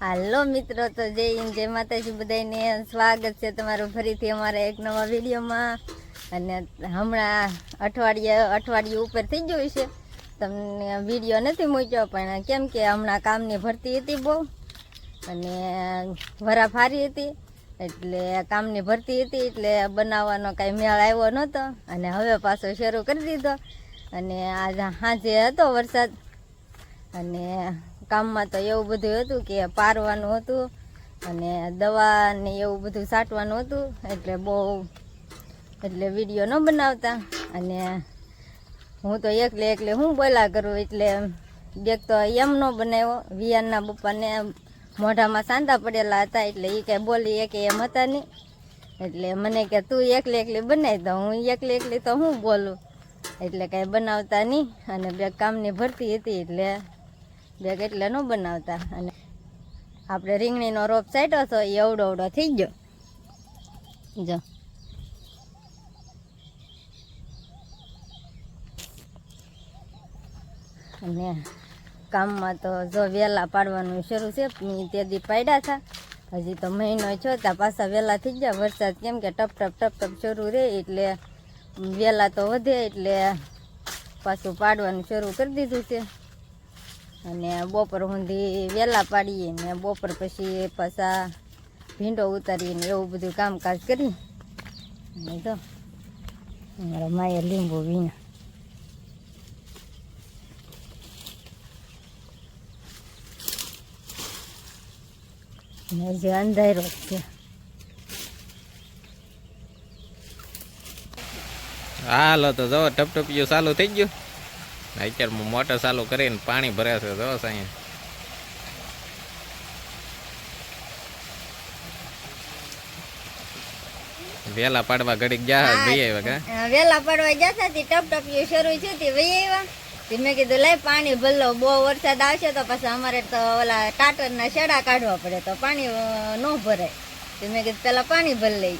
હાલો મિત્રો, તો જય હિન્દ, જય માતાજી બધાને સ્વાગત છે તમારું ફરીથી અમારા એક નવા વિડીયોમાં. અને હમણાં અઠવાડિયે, અઠવાડિયું ઉપર થઈ ગયું છે. તમને વીડિયો નથી મૂક્યો, પણ કેમ કે હમણાં કામની ભરતી હતી બહુ. અને વરા ફારી હતી, એટલે કામની ભરતી હતી, એટલે બનાવવાનો કાંઈ મેળ આવ્યો નહોતો. અને હવે પાછો શરૂ કરી દીધો. અને આજ સાંજે હતો વરસાદ. અને કામમાં તો એવું બધું હતું કે પારવાનું હતું અને દવા ને એવું બધું છાંટવાનું હતું, એટલે બહુ, એટલે વીડિયો ન બનાવતા. અને હું તો એકલે એકલે હું બોલા કરું, એટલે બેગ તો એમ ન બનાવ્યો. વિયાનના બપ્પાને મોઢામાં સાંધા પડેલા હતા, એટલે એ કાંઈ બોલી એક એમ હતા નહીં એટલે મને કે તું એકલી એકલી બનાવી દો હું એકલી એકલી તો હું બોલું. એટલે કાંઈ બનાવતા નહીં અને બે કામની ભરતી હતી, એટલે બેગ એટલે ન બનાવતા. અને આપણે રીંગણીનો રોપ સાટ્યો તો એ અવડો અવડો થઈ ગયો. જો. અને કામમાં તો જો વહેલા પાડવાનું શરૂ છે તે દી પાડ્યા હતા. હજી તો મહિનો છો ત્યાં પાછા વહેલા થઈ ગયા. વરસાદ કેમ કે ટપ ટપ ટપ ટપ શરૂ રહે એટલે વહેલા તો વધે, એટલે પાછું પાડવાનું શરૂ કરી દીધું છે. અને બપોર સુધી વહેલા પાડીએ ને બપોર પછી પાછા ભીંડો ઉતારીને એવું બધું કામકાજ કરી. અને તો મારા માએ લીંબુ વીણા હજી અંધારો છે. હાલો તો જો ટપટપિયું ચાલુ થઈ ગયું. અત્યારે મોટર ચાલુ કરીને પાણી ભરે છે જો સાંઈ. વેલા પાડવા ઘડીક ગયા ભાઈ આવ્યા કા? વેલા પાડવા જતા હતી ટપ ટપ શરૂ થયું હતી ભઈ આવ્યા. તે મેં કીધું લઈ પાણી ભરલો બહુ વરસાદ આવશે તો પછી અમારે તો ઓલા ટાટરના શેડા કાઢવા પડે તો પાણી ન ભરાય. તે મેં કીધું પેલા પાણી ભરી લઈ.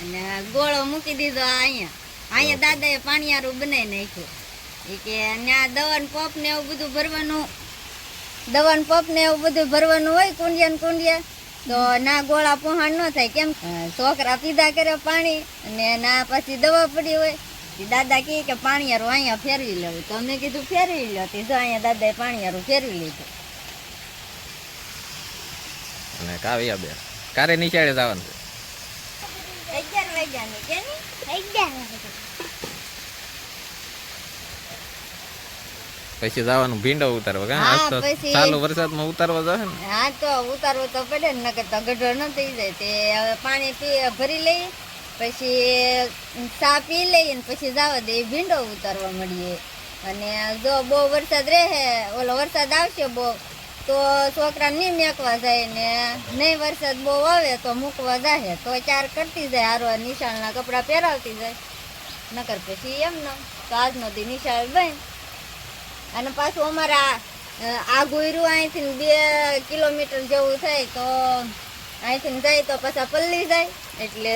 અને ગોળો મૂકી દીધો અહીંયા. અહીંયા દાદાએ પાણીયારું બનાવી નાખ્યું. એ કે ત્યાં દવાન પપ ને એવું બધું ભરવાનું દવાન પપ ને એવું બધું ભરવાનું હોય કુંડિયા ને કુંડિયા તો ના ગોળા પોહાણ ન થાય કેમ? છોકરા પીધા કરે પાણી અને ના પછી દવા પડી હોય. દાદા કહે કે પાણીયારું અહીંયા ફેરવી લેવું. તો અમે કીધું ફેરવી લ્યો. તે જો અહીંયા દાદાએ પાણીયારું ફેરવી લીધું. અને કાવ્યા બે કારે નિશાળે જવાનું? છે અગિયાર વાગ્યાની કે નહીં? પછી જવાનું ભીંડો ઉતારવા કા? ચાલુ વરસાદમાં ઉતારવા જશે ને. હા તો ઉતારવો તો પડે ને નકર તો ગઢો ન થઈ જાય. તે હવે પાણી પી ભરી લઈ પછી ચા પી લઈએ ને પછી જવા દે ભીંડો ઉતારવા મળીએ. અને જો બહુ વરસાદ રહે ઓલો વરસાદ આવશે બહુ તો છોકરા નહીં મેકવા જાય ને નહીં વરસાદ બહુ આવે તો મૂકવા જાય તો ચાર કરતી જાય હારો નિશાળના કપડાં પહેરાવતી જાય. નકર પછી એમ ન તો આજનો દી નિશાળ બન. અને પાછું અમારા આ ગુયરું અહીંથી બે કિલોમીટર જેવું થાય તો અહીંથી જાય તો પાછા પલ્લી જાય એટલે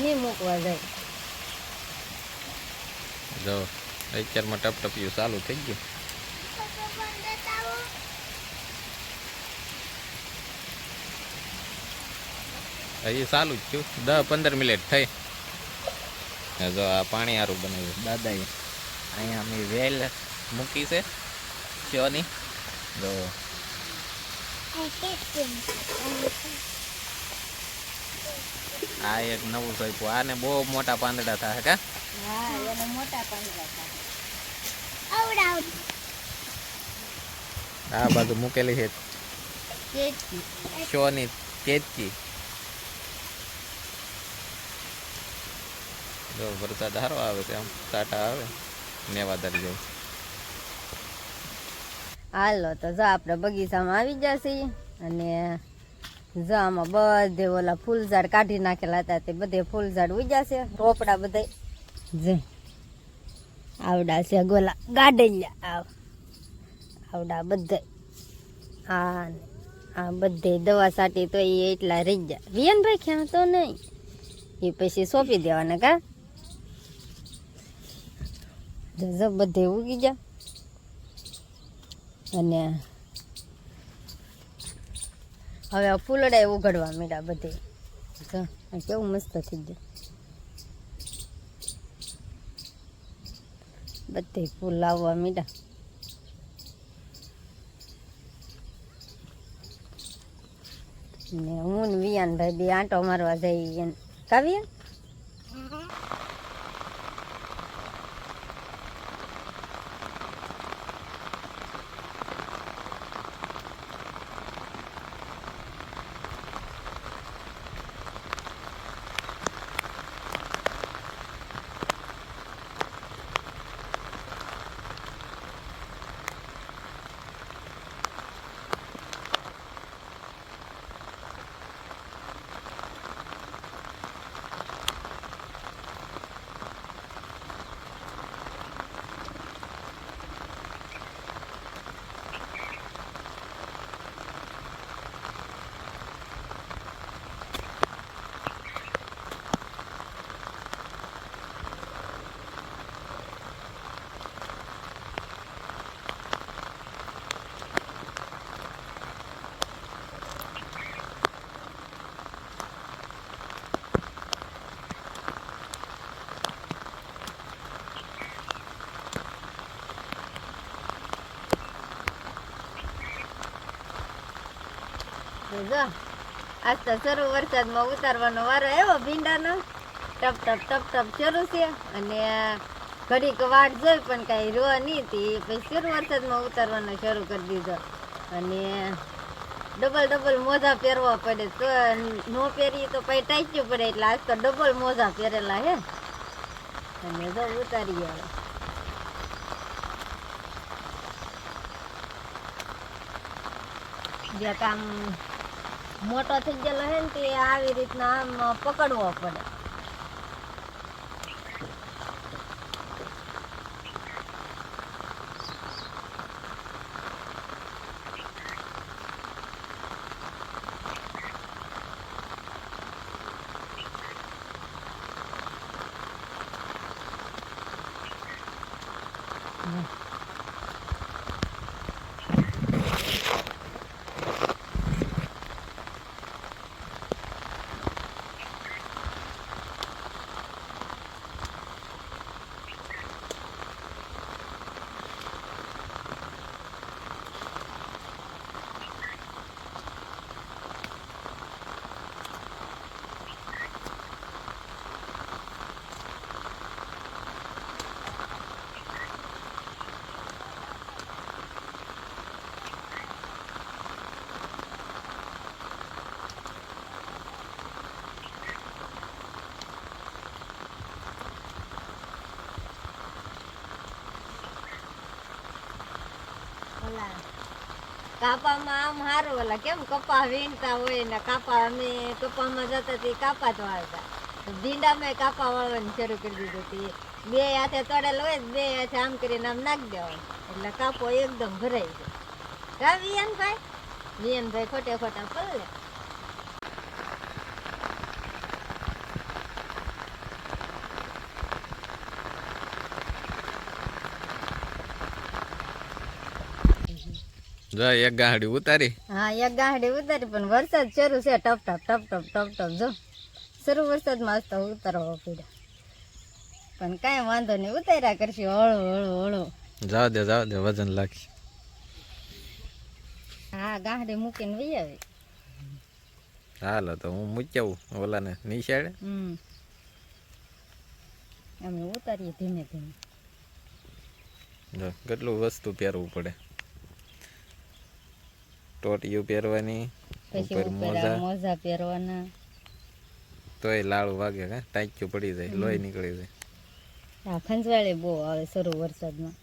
નહીં મૂકવા જાય. જો, અત્યારમાં ટપટપિયું ચાલુ થઈ ગયું. હજી ચાલુ જ થયું. દસ પંદર મિનિટ થઈ. જો, આ પાણી સારું બનાવ્યું દાદા અહીંયા અમે વેલ મૂકી છે. ચોની જો. આ એક નવું સોંપ્યું. આને બહુ મોટા પાંદડા થાય કા? આ બાજુ મૂકેલી છે. શોની કેતકી જો વરસાદ સારો આવે છે ટાટા આવે. નેવાદર જેવું. હાલો, તો જો આપણે બગીચામાં આવી જશે અને જો આમાં બધે ઓલા ફૂલ ઝાડ કાઢી નાખેલા હતા તે બધે ફૂલ ઝાડ ઉજ્યા રોપડા બધે. જે આવડા છે ગોલા ગાડલિયા આવ. આવડા બધે. આ આ બધે દવા સાટી તો એ એટલા રહી ગયા. વિયનભાઈ રાખ્યા તો નહીં. એ પછી સોંપી દેવાના કા? જો બધે ઉગી ગયા. અને હવે આ ફૂલડા ઉઘડવા મીડા બધે. કેવું મસ્ત થઈ ગયું. બધે ફૂલ લાવવા મીડા. ને હું વિયાન ભાઈ બે આંટો મારવા જઈએ. કાવ્ય? જો, આજ તો વરસાદમાં ઉતારવાનો વારો આવ્યો ભીંડાનો. ટપ ટપ ટપ ટપ શરૂ છે અને ઘડીક વાટ જોઈ પણ કાંઈ રો નહીં હતી પછી શરૂ વરસાદમાં ઉતારવાનો શરૂ કરી દીધો. અને ડબલ ડબલ મોજા પહેરવા પડે તો નો પહેરીએ તો પછી ટાઈચ્યું પડે એટલે આજ તો ડબલ મોજા પહેરેલા હે. અને જો ઉતારી આવે જે કામ મોટો થઈ ગયેલો હે ને તે આવી રીતના આમ પકડવો પડે. ઓલા કાપામાં આમ સારું, ઓલા કેમ કપા વીણતા હોય ને કાપા અમે કપામાં જતા તે, કાપા વાળતા. ભીંડામાં કાપા વાળવાની શરૂ કરી દીધી હતી બે હાથે તળેલ હોય બે હાથે આમ કરીને આમ નાખી દેવાનું. એટલે કાપો એકદમ ભરાઈ જાય કા વિયનભાઈ? વિયનભાઈ ખોટે ખોટા પલ્લે. જો એક ગાડી ઉતારી. હા એક ગાહડી ઉતારી પણ વરસાદ શરૂ છે. ટપ ટપ ટપ ટપ ટપ ટપ જો. શરૂ વરસાદમાં તો ઉતારવા પડ્યા. પણ કાંઈ વાંધો નહીં ઉતાર્યા કરશે. હળો હળો હળો. જાવ દે જાવ દે વજન લાગી હા ગાહડી મૂકીને વહી આવી. હાલો તો હું મૂક્યાવું ઓલાને નિશાળે હમ. અમે ઉતારીએ ધીમે ધીમે. જો કેટલું વસ્તુ પહેરવું પડે. ટોટીયું પહેરવાની ઉપર મોજા. મોજા પહેરવાના. તોય લાળું વાગે હે ટાંક્યું પડી જાય લોહી નીકળી જાય. આ ખંજવાળે બહુ આવે શરૂ વરસાદમાં.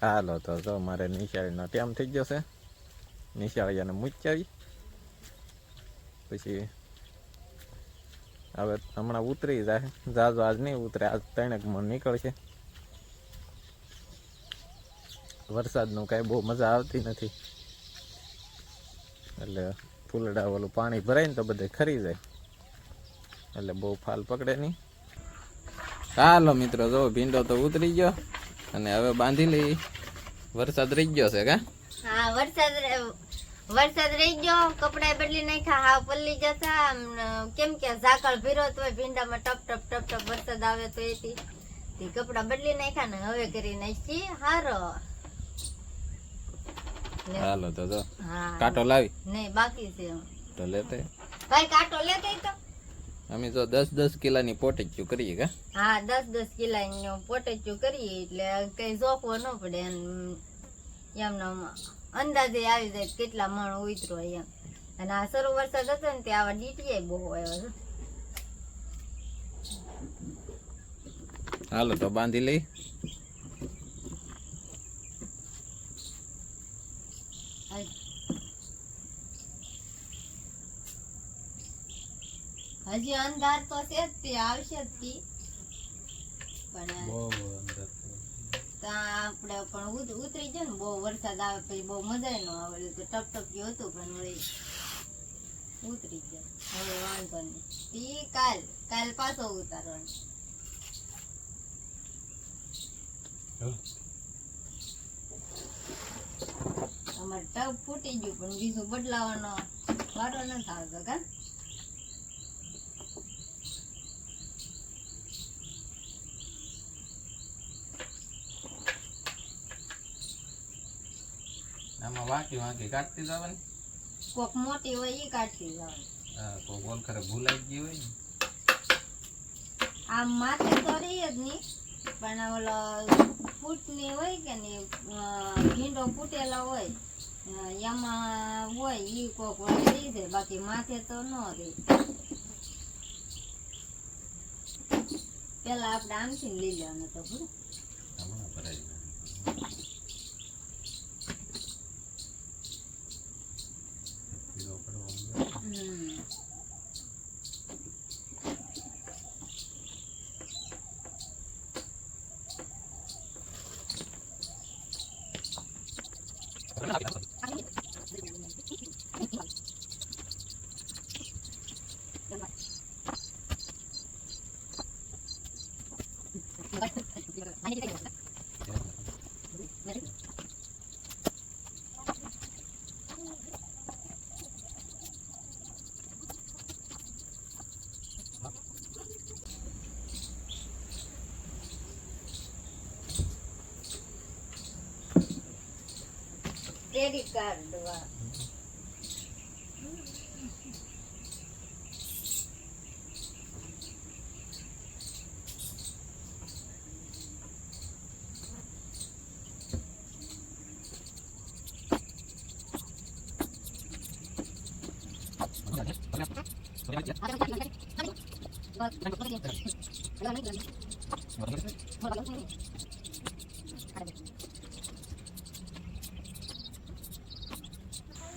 હાલો તો જો મારે નિશાળીનો ટાઈમ થઈ ગયો છે. નિશાળીયાને મૂક્યાવી પછી હવે હમણાં ઉતરી જાય જાજો આજ નહીં ઉતરે આજ ત્રણેક મણ નીકળશે. વરસાદનું કાંઈ બહુ મજા આવતી નથી. એટલે ફૂલડા ઓલું પાણી ભરાય ને તો બધે ખરી જાય. એટલે બહુ ફાલ પકડે નહીં. હાલો મિત્રો, જો ભીંડો તો ઉતરી ગયો અને હવે બાંધી લઈ. વરસાદ રહી ગયો છે કા? હા, વરસાદ વરસાદ રહી ગયો. કપડા બદલી નાખ્યા હા પલ્લી જતા. કેમ કે ઝાકળ ભીરો તો ભીંડામાં ટપ ટપ ટપ ટપ વરસાદ આવે તો એથી. કપડા બદલી નાખ્યા ને હવે કરી નાખી હારો. હાલો તો તો કાંટો લાવી. નહીં બાકી છે તો લેતે. ભાઈ કાંટો લેતે તો. અમે તો દસ દસ કિલાની પોટેચ્યું કરીએ કા? હા દસ દસ કિલા પોટેચું કરીએ એટલે કઈ જોખવો ન પડે એમ. એમ આમ અંદાજે આવી જાય કેટલા મણ ઉતરો એમ. અને આ શરૂ વરસાદ હતો ને ત્યાં આવા ડીટીઆઈ બહુ આવ્યો છે હાલો તો બાંધી લઈ હાલ. હજી અંધાર તો છે જ તે આવશે જ તી. પણ ત્યાં આપણે પણ ઉતરી જાય ને બહુ વરસાદ આવે પછી બહુ મજા ન આવે. તો ટપ ટપ્યું હતું પણ વળી ઉતરી જાય હવે વાંધો નહીં. ઈ કાલ કાલ પાછો ઉતારવાનો. અમારે ટપ ફૂટી ગયું પણ બીજું બદલાવાનો વારો નથી આવતો કા? આમાં વાંકી વાંકી કાઢતી જવાની? કોક મોટી હોય ઈ કાઢતી જવાની. હા કોઈ બોલ ખરે ભૂલાઈ ગઈ હોય ને. આમ માથે તો રહી જ નહીં પણ ઓલો ફૂટની હોય કે ભીંડો ફૂટેલા હોય એમાં હોય ઈ કોક રહી જાય બાકી માથે તો ન રહી. પેલા આપણે આમથી લઈ લેવાનું તો ભૂ ਮੇਰੀ ਕਰ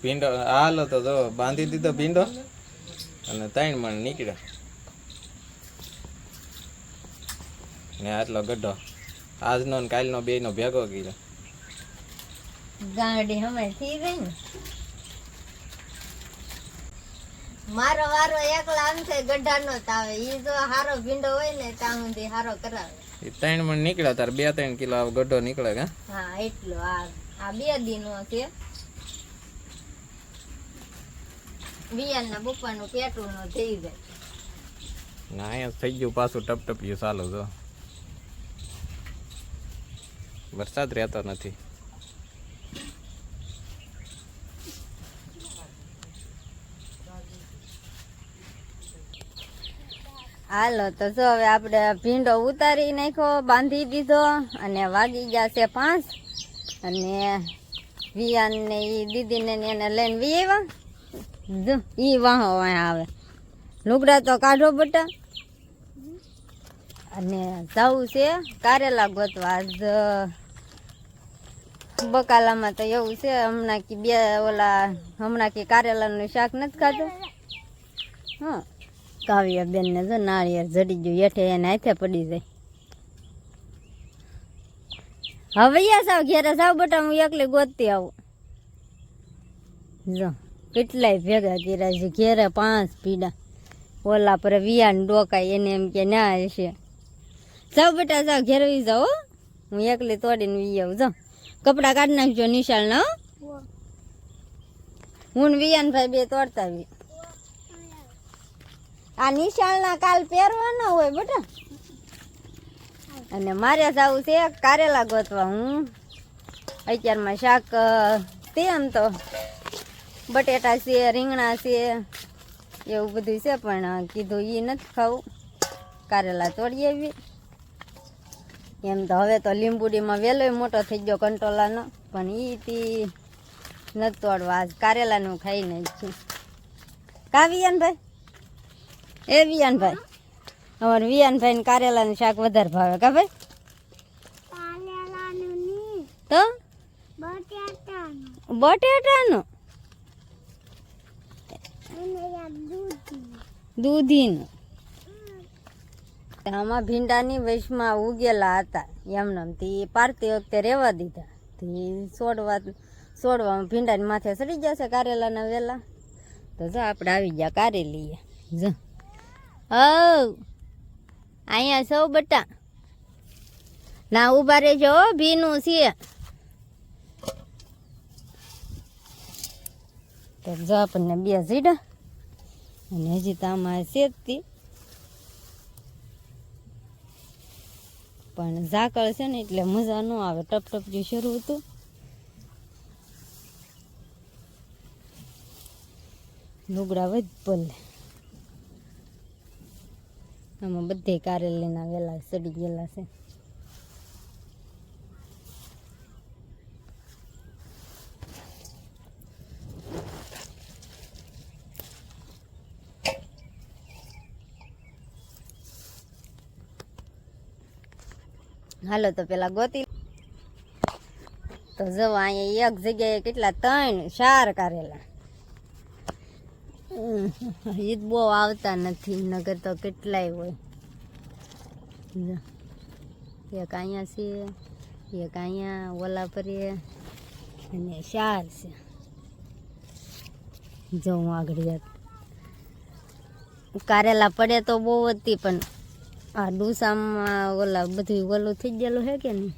ભીંડો હતો તો બાંધી દીધો ભીંડો અને ત્રણ મણ નીકળ્યો. ને આટલો ગઢો. આજનો ને કાલનો બે નો ભેગો કર્યો. ગાડી હમે થઈ ગઈ ને. મારો વારો એકલા આમ છે ગઢાનો નો આવે. ઈ જો હારો ભીંડો હોય ને ત્યાં સુધી હારો કરાવે. એ ત્રણ મણ નીકળ્યા તાર બે ત્રણ કિલો ગઢો નીકળે કા? હા એટલો આ આ બે દિનો છે. વિયાન ના બપ્પાનું પેટું નો થઈ જાય ના અહીંયા થઈ ગયું પાછું ટપ ટપ્યું ચાલુ જો. વરસાદ રહેતો નથી. હાલો તો જો હવે આપણે ભીંડો ઉતારી નાખ્યો બાંધી દીધો અને વાગી ગયા છે પાંચ. અને વિયાન ને એ દીદીને ને એને લઈને વી આવ્યા. જો, ઈ વાહો આવે. લુગડા તો કાઢો બટા. અને જવું છે કારેલા ગોતવા. આજ બકાલામાં તો એવું છે, હમણાં કે બે ઓલા, હમણાં કે કારેલાનું શાક નથી ખાધું. હા, કાવ્ય બેન ને જો નાળિયેર જડી ગયું, હેઠે એને હાથે પડી જાય. હવે યા સાવ ઘેરે સાવ બટા, હું એકલી ગોતતી આવું. જો. કેટલાય ભેગા કર્યા છે, ઘેરે પાંચ પીડા ઓલા પર વિયાને ડોકાય, એને એમ કે ના હશે. જાઓ બેટા, જાઓ ઘેરવી જાઓ, હો. એકલી તોડીને વી આવું જાઉં કપડાં કાઢી નાખજો નિશાળ ના હું વિયાન ભાઈ બે તોડતા વી. આ નિશાળના કાલ પહેરવાના હોય બેટા. અને મારે જવું છે, કારેલા ગોતવા. હું અત્યારમાં શાક તેમ તો બટેટા છે રીંગણા છે એવું બધું છે પણ કીધું એ નથી ખાવું. કારેલા તોડી આવી એમ તો હવે તો લીંબુડીમાં વહેલો મોટો થઈ ગયો કંટોલાનો પણ એ તી નથી તોડવા. કારેલાનું ખાઈ નહીં છું. કા વિયાનભાઈ? એ વિયાનભાઈ. અમારે વિયાનભાઈ ને કારેલાનું શાક વધારે ભાવે. કા ભાઈ? તો? બટેટાનું? દૂધીનું. આમાં ભીંડાની વૈશમાં ઉગેલા હતા. એમને તે પારતી વખતે રહેવા દીધા. તે છોડવા છોડવામાં ભીંડાની માથે સડી જશે કારેલાના વેલા. તો જો આપણે આવી ગયા કારેલીએ. જો. ઓ અહીંયા સૌ બટા. ના, ઊભા રહેજો ભીનું છે. તો જો આપણને બે ઝીડા અને હજી તો આમાં શેકતી પણ ઝાકળ છે ને એટલે મજા ન આવે. ટપ ટપ જે શરૂ હતું. લુગડા વધ આમાં બધે કારેલીના વેલા સડી ગયેલા છે. હાલો તો પેલા ગોતી તો જો અહીંયા એક જગ્યાએ કેટલા ત્રણ ચાર કારેલા. ઈદ બહુ આવતા નથી, નગર તો કેટલાય હોય. એક અહીંયા છે, એક અહીંયા ઓલા પર અને ચાર છે. જો હું આગળ કારેલા પડે તો બહુ હતી, પણ આ ડુસામાં ઓલા બધું ઓલું થઈ ગયેલું છે કે નહીં?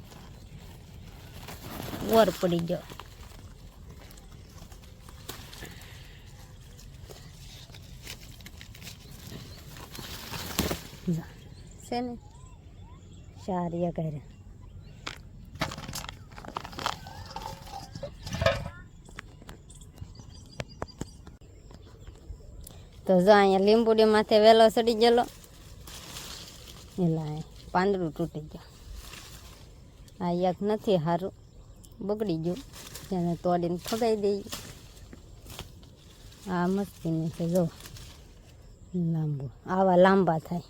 વર પડી ગયો. છે ને? સારી કરે તો જો અહીંયા લીંબુડી માથે વેલો સડી ગયેલો. એલા પાંદડું તૂટી ગયું. આ એક નથી સારું બગડી ગયું. એને તોડીને ફગાઈ દઈએ આ મસ્તીની છે, જો. લાંબુ. આવા લાંબા થાય.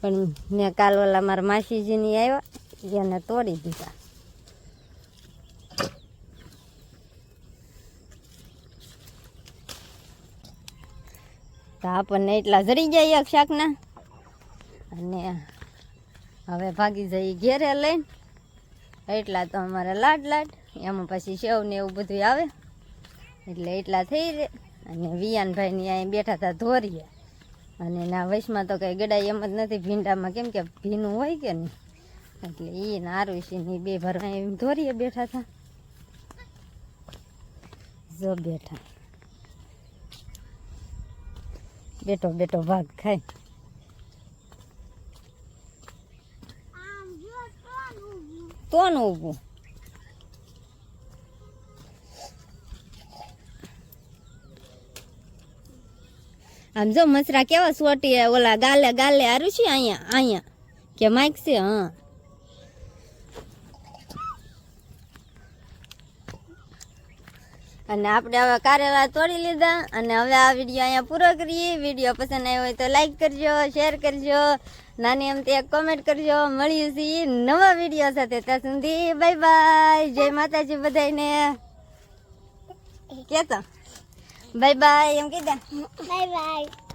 પણ મેં કાલ ઓલા મારા માસીજીની આવ્યા એને તોડી દીધા. તો આપણને એટલા જરી જાય શાકના? અને હવે ભાગી જઈ ઘેરે લઈને. એટલા તો અમારે લાડ લાડ, એમાં પછી સેવ ને એવું બધું આવે. એટલે એટલા થઈ રહે અને વિયાનભાઈની અહીંયા બેઠા હતા ધોરીએ. અને ના વયસમાં તો કંઈ ગડાય એમ જ નથી, ભીંડામાં કેમ કે ભીનું હોય કે નહીં. એટલે એ ને બે ભરવા એમ ધોરીએ બેઠા હતા. જો બેઠા. બેઠો બેઠો ભાગ ખાય તો ન ઊભું? આમ જો મસરા કેવા સોટી ઓલા ગાલે ગાલે હારું છે અહીંયા અહીંયા. કે માઇક છે, હા. અને આપણે હવે કારેલા તોડી લીધા, અને હવે આ વીડિયો અહીંયા પૂરો કરીએ. વીડિયો પસંદ આવ્યો હોય તો લાઈક કરજો શેર કરજો. નાની એમ એક કોમેન્ટ કરજો. મળીએ છીએ નવા વીડિયો સાથે. ત્યાં સુધી બાય બાય જય માતાજી બધાને કેતો? બાય બાય એમ કીધા? Bye bye